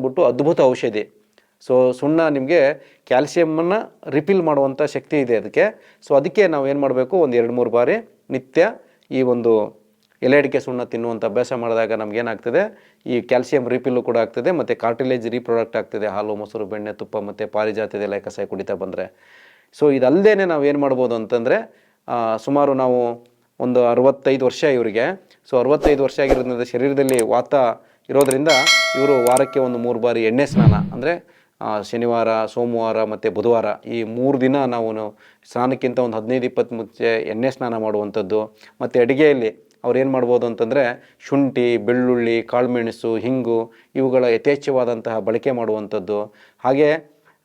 ಬಂದ್ಬಿಟ್ಟು ಅದ್ಭುತ ಔಷಧಿ. ಸೊ ಸುಣ್ಣ ನಿಮಗೆ ಕ್ಯಾಲ್ಸಿಯಮನ್ನು ರಿಫಿಲ್ ಮಾಡುವಂಥ ಶಕ್ತಿ ಇದೆ ಅದಕ್ಕೆ ಸೊ ಅದಕ್ಕೆ ನಾವು ಏನು ಮಾಡಬೇಕು? ಒಂದು ಎರಡು ಮೂರು ಬಾರಿ ನಿತ್ಯ ಈ ಒಂದು ಎಲೆ ಅಡಿಕೆ ಸುಣ್ಣ ತಿನ್ನುವಂಥ ಅಭ್ಯಾಸ ಮಾಡಿದಾಗ ನಮಗೇನಾಗ್ತದೆ ಈ ಕ್ಯಾಲ್ಸಿಯಂ ರಿಫಿಲ್ಲು ಕೂಡ ಆಗ್ತದೆ, ಮತ್ತು ಕಾರ್ಟಿಲೇಜ್ ರೀಪ್ರೊಡಕ್ಟ್ ಆಗ್ತದೆ. ಹಾಲು, ಮೊಸರು, ಬೆಣ್ಣೆ, ತುಪ್ಪ, ಮತ್ತು ಪಾರಿಜಾತದ ಎಲೆ ಕಸ ಕುಡಿತಾ ಬಂದರೆ. ಸೊ ಇದಲ್ಲದೇ ನಾವು ಏನು ಮಾಡ್ಬೋದು ಅಂತಂದರೆ ಸುಮಾರು ನಾವು ಒಂದು ಅರವತ್ತೈದು ವರ್ಷ ಇವರಿಗೆ. ಸೊ ಅರವತ್ತೈದು ವರ್ಷ ಆಗಿರೋದ್ರಿಂದ ಶರೀರದಲ್ಲಿ ವಾತ ಇರೋದರಿಂದ ಇವರು ವಾರಕ್ಕೆ ಒಂದು ಮೂರು ಬಾರಿ ಎಣ್ಣೆ ಸ್ನಾನ, ಅಂದರೆ ಶನಿವಾರ, ಸೋಮವಾರ ಮತ್ತು ಬುಧವಾರ ಈ ಮೂರು ದಿನ ನಾವು ಸ್ನಾನಕ್ಕಿಂತ ಒಂದು ಹದಿನೈದು, ಇಪ್ಪತ್ತು ಮುಂಚೆ ಎಣ್ಣೆ ಸ್ನಾನ ಮಾಡುವಂಥದ್ದು. ಮತ್ತು ಅಡುಗೆಯಲ್ಲಿ ಅವ್ರು ಏನು ಮಾಡ್ಬೋದು ಅಂತಂದರೆ ಶುಂಠಿ, ಬೆಳ್ಳುಳ್ಳಿ, ಕಾಳುಮೆಣಸು, ಹಿಂಗು ಇವುಗಳ ಯಥೇಚ್ಛವಾದಂತಹ ಬಳಕೆ ಮಾಡುವಂಥದ್ದು. ಹಾಗೆ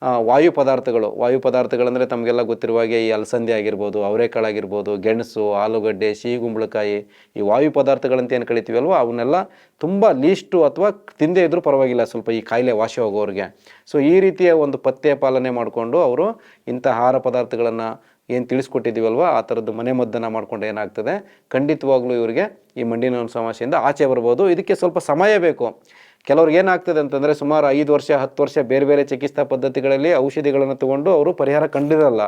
ವಾಯು ಪದಾರ್ಥಗಳು. ವಾಯು ಪದಾರ್ಥಗಳಂದರೆ ತಮಗೆಲ್ಲ ಗೊತ್ತಿರುವ ಹಾಗೆ ಈ ಅಲಸಂದೆ ಆಗಿರ್ಬೋದು ಅವರೆಕಾಳಾಗಿರ್ಬೋದು ಗೆಣಸು, ಆಲೂಗಡ್ಡೆ, ಸಿಹಿ ಗುಂಬಳಕಾಯಿ ಈ ವಾಯು ಪದಾರ್ಥಗಳಂತ ಏನು ಕಳಿತೀವಲ್ವ? ಅವನ್ನೆಲ್ಲ ತುಂಬ ಲೀಸ್ಟು ಅಥವಾ ತಿಂದೇ ಇದ್ದರೂ ಪರವಾಗಿಲ್ಲ ಸ್ವಲ್ಪ ಈ ಕಾಯಿಲೆ ವಾಸಿ ಹೋಗೋರಿಗೆ ಸೊ ಈ ರೀತಿಯ ಒಂದು ಪಥ್ಯ ಪಾಲನೆ ಮಾಡಿಕೊಂಡು ಅವರು ಇಂಥ ಆಹಾರ ಪದಾರ್ಥಗಳನ್ನು ಏನು ತಿಳಿಸ್ಕೊಟ್ಟಿದ್ದೀವಲ್ವ? ಆ ಥರದ್ದು ಮನೆ ಮದ್ದನ್ನು ಮಾಡ್ಕೊಂಡು ಏನಾಗ್ತದೆ? ಖಂಡಿತವಾಗ್ಲೂ ಇವರಿಗೆ ಈ ಮಂಡಿ ಸಮಸ್ಯೆಯಿಂದ ಆಚೆ ಬರ್ಬೋದು. ಇದಕ್ಕೆ ಸ್ವಲ್ಪ ಸಮಯ ಬೇಕು. ಕೆಲವ್ರಿಗೆ ಏನಾಗ್ತದೆ ಅಂತಂದರೆ ಸುಮಾರು ಐದು ವರ್ಷ, ಹತ್ತು ವರ್ಷ ಬೇರೆ ಬೇರೆ ಚಿಕಿತ್ಸಾ ಪದ್ಧತಿಗಳಲ್ಲಿ ಔಷಧಿಗಳನ್ನು ತಗೊಂಡು ಅವರು ಪರಿಹಾರ ಕಂಡಿರಲ್ಲ.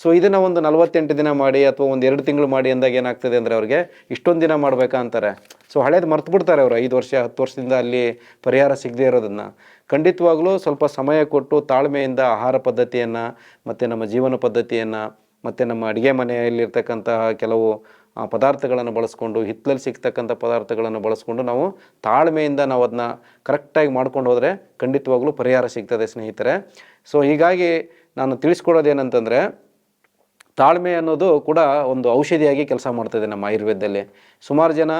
ಸೊ ಇದನ್ನು ಒಂದು ನಲವತ್ತೆಂಟು ದಿನ ಮಾಡಿ ಅಥವಾ ಒಂದು ಎರಡು ತಿಂಗಳು ಮಾಡಿ ಅಂದಾಗ ಏನಾಗ್ತದೆ ಅಂದರೆ ಅವ್ರಿಗೆ ಇಷ್ಟೊಂದು ದಿನ ಮಾಡಬೇಕಾ ಅಂತಾರೆ. ಸೊ ಹಳೇದು ಮರ್ತು ಬಿಡ್ತಾರೆ ಅವರು ಐದು ವರ್ಷ, ಹತ್ತು ವರ್ಷದಿಂದ ಅಲ್ಲಿ ಪರಿಹಾರ ಸಿಗದೇ ಇರೋದನ್ನು. ಖಂಡಿತವಾಗ್ಲೂ ಸ್ವಲ್ಪ ಸಮಯ ಕೊಟ್ಟು ತಾಳ್ಮೆಯಿಂದ ಆಹಾರ ಪದ್ಧತಿಯನ್ನು ಮತ್ತು ನಮ್ಮ ಜೀವನ ಪದ್ಧತಿಯನ್ನು ಮತ್ತು ನಮ್ಮ ಅಡುಗೆ ಮನೆಯಲ್ಲಿರ್ತಕ್ಕಂತಹ ಕೆಲವು ಪದಾರ್ಥಗಳನ್ನು ಬಳಸ್ಕೊಂಡು, ಹಿತ್ತಲಲ್ಲಿ ಸಿಗ್ತಕ್ಕಂಥ ಪದಾರ್ಥಗಳನ್ನು ಬಳಸ್ಕೊಂಡು ನಾವು ತಾಳ್ಮೆಯಿಂದ ನಾವು ಅದನ್ನ ಕರೆಕ್ಟಾಗಿ ಮಾಡ್ಕೊಂಡು ಹೋದರೆ ಖಂಡಿತವಾಗ್ಲೂ ಪರಿಹಾರ ಸಿಗ್ತದೆ, ಸ್ನೇಹಿತರೆ. ಸೊ ಹೀಗಾಗಿ ನಾನು ತಿಳಿಸ್ಕೊಡೋದೇನಂತಂದರೆ ತಾಳ್ಮೆ ಅನ್ನೋದು ಕೂಡ ಒಂದು ಔಷಧಿಯಾಗಿ ಕೆಲಸ ಮಾಡ್ತದೆ ನಮ್ಮ ಆಯುರ್ವೇದದಲ್ಲಿ. ಸುಮಾರು ಜನ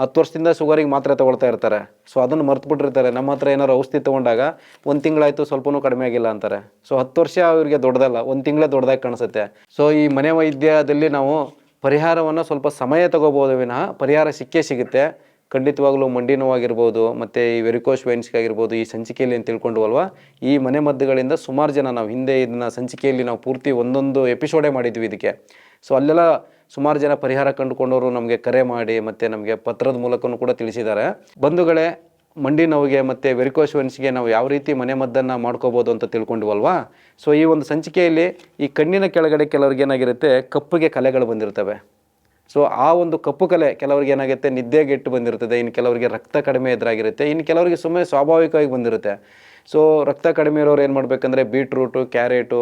ಹತ್ತು ವರ್ಷದಿಂದ ಶುಗರಿಗೆ ಮಾತ್ರೆ ತೊಗೊಳ್ತಾ ಇರ್ತಾರೆ. ಸೊ ಅದನ್ನು ಮರ್ತು ಬಿಟ್ಟಿರ್ತಾರೆ ನಮ್ಮ ಹತ್ರ ಏನಾರು ಔಷಧಿ ತೊಗೊಂಡಾಗ ಒಂದು ತಿಂಗಳಾಯಿತು ಸ್ವಲ್ಪನೂ ಕಡಿಮೆ ಆಗಿಲ್ಲ ಅಂತಾರೆ. ಸೊ ಹತ್ತು ವರ್ಷ ಅವರಿಗೆ ದೊಡ್ಡದಲ್ಲ, ಒಂದು ತಿಂಗಳೇ ದೊಡ್ಡದಾಗಿ ಕಾಣಿಸುತ್ತೆ. ಸೊ ಈ ಮನೆ ವೈದ್ಯದಲ್ಲಿ ನಾವು ಪರಿಹಾರವನ್ನು ಸ್ವಲ್ಪ ಸಮಯ ತಗೋಬೋದು ವಿನಃ ಪರಿಹಾರ ಸಿಕ್ಕೇ ಸಿಗುತ್ತೆ. ಖಂಡಿತವಾಗ್ಲೂ ಮಂಡಿ ನೋವಾಗಿರ್ಬೋದು ಮತ್ತು ಈ ವೆರಿಕೋಸ್ ವೈನ್ಸ್ಗಾಗಿರ್ಬೋದು ಈ ಸಂಚಿಕೆಯಲ್ಲಿ ಏನು ತಿಳ್ಕೊಂಡ್ವಲ್ವ, ಈ ಮನೆ ಮದ್ದುಗಳಿಂದ ಸುಮಾರು ಜನ ನಾವು ಹಿಂದೆ ಇದನ್ನ ಸಂಚಿಕೆಯಲ್ಲಿ ನಾವು ಪೂರ್ತಿ ಒಂದೊಂದು ಎಪಿಸೋಡೇ ಮಾಡಿದ್ವಿ ಇದಕ್ಕೆ. ಸೊ ಅಲ್ಲೆಲ್ಲ ಸುಮಾರು ಜನ ಪರಿಹಾರ ಕಂಡುಕೊಂಡವರು ನಮಗೆ ಕರೆ ಮಾಡಿ, ಮತ್ತು ನಮಗೆ ಪತ್ರದ ಮೂಲಕವೂ ಕೂಡ ತಿಳಿಸಿದ್ದಾರೆ. ಬಂಧುಗಳೇ ಮಂಡಿ ನೋವಿಗೆ ಮತ್ತು ವೆರಿಕೋಶ್ ವೆನ್ಸ್ಗೆ ನಾವು ಯಾವ ರೀತಿ ಮನೆ ಮದ್ದನ್ನು ಮಾಡ್ಕೋಬೋದು ಅಂತ ತಿಳ್ಕೊಂಡ್ವಲ್ವಾ? ಸೊ ಈ ಒಂದು ಸಂಚಿಕೆಯಲ್ಲಿ ಈ ಕಣ್ಣಿನ ಕೆಳಗಡೆ ಕೆಲವ್ರಿಗೆ ಏನಾಗಿರುತ್ತೆ, ಕಪ್ಪಗೆ ಕಲೆಗಳು ಬಂದಿರ್ತವೆ. ಸೊ ಆ ಒಂದು ಕಪ್ಪು ಕಲೆ ಕೆಲವರಿಗೆ ಏನಾಗುತ್ತೆ? ನಿದ್ದೆಗೆಟ್ಟು ಬಂದಿರುತ್ತದೆ. ಇನ್ನು ಕೆಲವರಿಗೆ ರಕ್ತ ಕಡಿಮೆ ಎದುರಾಗಿರುತ್ತೆ. ಇನ್ನು ಕೆಲವರಿಗೆ ಸುಮ್ಮನೆ ಸ್ವಾಭಾವಿಕವಾಗಿ ಬಂದಿರುತ್ತೆ. ಸೊ ರಕ್ತ ಕಡಿಮೆ ಇರೋರು ಏನು ಮಾಡಬೇಕಂದ್ರೆ, ಬೀಟ್ರೂಟು, ಕ್ಯಾರೆಟು,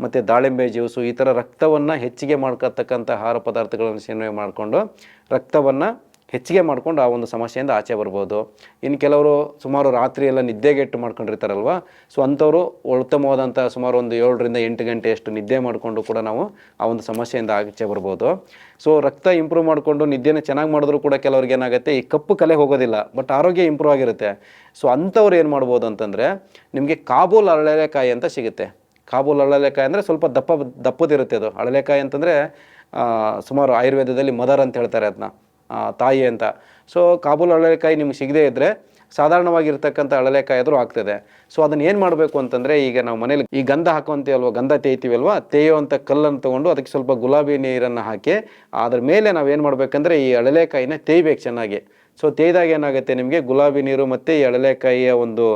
ಮತ್ತು ದಾಳಿಂಬೆ ಜ್ಯೂಸು ಈ ಥರ ರಕ್ತವನ್ನು ಹೆಚ್ಚಿಗೆ ಮಾಡ್ಕೊತಕ್ಕಂಥ ಆಹಾರ ಪದಾರ್ಥಗಳನ್ನು ಸೇವನೆ ಮಾಡಿಕೊಂಡು ರಕ್ತವನ್ನು ಹೆಚ್ಚಿಗೆ ಮಾಡಿಕೊಂಡು ಆ ಒಂದು ಸಮಸ್ಯೆಯಿಂದ ಆಚೆ ಬರ್ಬೋದು. ಇನ್ನು ಕೆಲವರು ಸುಮಾರು ರಾತ್ರಿ ಎಲ್ಲ ನಿದ್ದೆಗೆಟ್ಟು ಮಾಡ್ಕೊಂಡಿರ್ತಾರಲ್ವ? ಸೊ ಅಂಥವರು ಉತ್ತಮವಾದಂಥ ಸುಮಾರು ಒಂದು ಏಳರಿಂದ ಎಂಟು ಗಂಟೆಯಷ್ಟು ನಿದ್ದೆ ಮಾಡಿಕೊಂಡು ಕೂಡ ನಾವು ಆ ಒಂದು ಸಮಸ್ಯೆಯಿಂದ ಆಚೆ ಬರ್ಬೋದು. ಸೊ ರಕ್ತ ಇಂಪ್ರೂವ್ ಮಾಡಿಕೊಂಡು ನಿದ್ದೆನ ಚೆನ್ನಾಗಿ ಮಾಡಿದ್ರು ಕೂಡ ಕೆಲವ್ರಿಗೆ ಏನಾಗುತ್ತೆ, ಈ ಕಪ್ಪು ಕಲೆ ಹೋಗೋದಿಲ್ಲ ಬಟ್ ಆರೋಗ್ಯ ಇಂಪ್ರೂವ್ ಆಗಿರುತ್ತೆ. ಸೊ ಅಂಥವ್ರು ಏನು ಮಾಡ್ಬೋದು ಅಂತಂದರೆ, ನಿಮಗೆ ಕಾಬೂಲ್ ಅರಳೆಕಾಯಿ ಅಂತ ಸಿಗುತ್ತೆ. ಕಾಬೂಲ್ ಅಳಲೆಕಾಯಿ ಅಂದರೆ ಸ್ವಲ್ಪ ದಪ್ಪ, ದಪ್ಪದಿರುತ್ತೆ ಅದು. ಹಳಳೆಕಾಯಿ ಅಂತಂದರೆ ಸುಮಾರು ಆಯುರ್ವೇದದಲ್ಲಿ ಮದರ್ ಅಂತ ಹೇಳ್ತಾರೆ ಅದನ್ನ ತಾಯಿ ಅಂತ. ಸೊ ಕಾಬೂಲ್ ಅಳಲೆಕಾಯಿ ನಿಮ್ಗೆ ಸಿಗದೇ ಇದ್ದರೆ ಸಾಧಾರಣವಾಗಿರ್ತಕ್ಕಂಥ ಅಳಲೆಕಾಯಿ ಆದರೂ ಆಗ್ತದೆ. ಸೊ ಅದನ್ನು ಏನು ಮಾಡಬೇಕು ಅಂತಂದರೆ, ಈಗ ನಾವು ಮನೇಲಿ ಈ ಗಂಧ ಹಾಕೊಂತೀವಲ್ವ ಗಂಧ ತೇಯ್ತೀವಲ್ವ ತೇಯುವಂಥ ಕಲ್ಲನ್ನು ತೊಗೊಂಡು ಅದಕ್ಕೆ ಸ್ವಲ್ಪ ಗುಲಾಬಿ ನೀರನ್ನು ಹಾಕಿ, ಅದ್ರ ಮೇಲೆ ನಾವು ಏನು ಮಾಡಬೇಕಂದ್ರೆ ಈ ಅಳಲೆಕಾಯಿನ ತೇಯ್ಬೇಕು ಚೆನ್ನಾಗಿ. ಸೊ ತೇಯ್ದಾಗ ಏನಾಗುತ್ತೆ ನಿಮಗೆ, ಗುಲಾಬಿ ನೀರು ಮತ್ತು ಈ ಅಳಲೆಕಾಯಿಯ ಒಂದು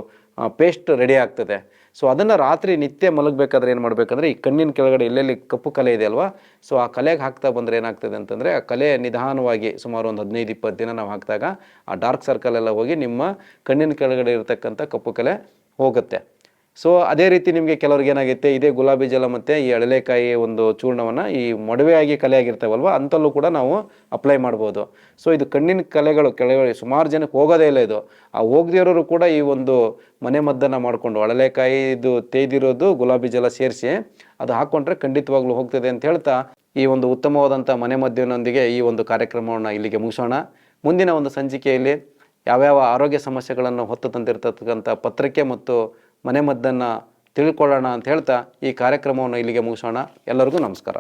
ಪೇಸ್ಟ್ ರೆಡಿ ಆಗ್ತದೆ. ಸೊ ಅದನ್ನು ರಾತ್ರಿ ನಿತ್ಯ ಮಲಗಬೇಕಾದ್ರೆ ಏನು ಮಾಡಬೇಕಂದ್ರೆ, ಈ ಕಣ್ಣಿನ ಕೆಳಗಡೆ ಎಲ್ಲೆಲ್ಲಿ ಕಪ್ಪು ಕಲೆ ಇದೆ ಅಲ್ವಾ ಸೊ ಆ ಕಲೆಗೆ ಹಾಕ್ತಾ ಬಂದರೆ ಏನಾಗ್ತದೆ ಅಂತಂದರೆ, ಆ ಕಲೆ ನಿಧಾನವಾಗಿ ಸುಮಾರು ಒಂದು ಹದಿನೈದು ಇಪ್ಪತ್ತು ದಿನ ನಾವು ಹಾಕಿದಾಗ, ಆ ಡಾರ್ಕ್ ಸರ್ಕಲ್ ಎಲ್ಲ ಹೋಗಿ ನಿಮ್ಮ ಕಣ್ಣಿನ ಕೆಳಗಡೆ ಇರತಕ್ಕಂಥ ಕಪ್ಪು ಕಲೆ ಹೋಗುತ್ತೆ. ಸೊ ಅದೇ ರೀತಿ ನಿಮಗೆ ಕೆಲವ್ರಿಗೆ ಏನಾಗುತ್ತೆ ಇದೇ ಗುಲಾಬಿ ಜಲ ಮತ್ತು ಈ ಅಳಲೆಕಾಯಿ ಒಂದು ಚೂರ್ಣವನ್ನು ಈ ಮೊಡವೆಯಾಗಿ ಕಲೆ ಆಗಿರ್ತಾವಲ್ವ ಅಂಥಲ್ಲೂ ಕೂಡ ನಾವು ಅಪ್ಲೈ ಮಾಡ್ಬೋದು. ಸೊ ಇದು ಕಣ್ಣಿನ ಕಲೆಗಳು ಕೆಳಗಡೆ ಸುಮಾರು ಜನಕ್ಕೆ ಹೋಗೋದೇ ಇಲ್ಲ ಇದು. ಆ ಹೋಗದೇ ಇರೋರು ಕೂಡ ಈ ಒಂದು ಮನೆ ಮದ್ದನ್ನು ಮಾಡಿಕೊಂಡು ಅಳಲೆಕಾಯಿ ಇದು ತೇದಿರೋದು ಗುಲಾಬಿ ಜಲ ಸೇರಿಸಿ ಅದು ಹಾಕ್ಕೊಂಡ್ರೆ ಖಂಡಿತವಾಗ್ಲೂ ಹೋಗ್ತದೆ ಅಂತ ಹೇಳ್ತಾ ಈ ಒಂದು ಉತ್ತಮವಾದಂಥ ಮನೆ ಮದ್ದಿನೊಂದಿಗೆ ಈ ಒಂದು ಕಾರ್ಯಕ್ರಮವನ್ನು ಇಲ್ಲಿಗೆ ಮುಗಿಸೋಣ. ಮುಂದಿನ ಒಂದು ಸಂಚಿಕೆಯಲ್ಲಿ ಯಾವ್ಯಾವ ಆರೋಗ್ಯ ಸಮಸ್ಯೆಗಳನ್ನು ಹೊತ್ತು ತಂದಿರತಕ್ಕಂಥ ಪತ್ರಿಕೆ ಮತ್ತು ಮನೆಮದ್ದನ್ನು ತಿಳ್ಕೊಳ್ಳೋಣ ಅಂತ ಹೇಳ್ತಾ ಈ ಕಾರ್ಯಕ್ರಮವನ್ನು ಇಲ್ಲಿಗೆ ಮುಗಿಸೋಣ. ಎಲ್ಲರಿಗೂ ನಮಸ್ಕಾರ.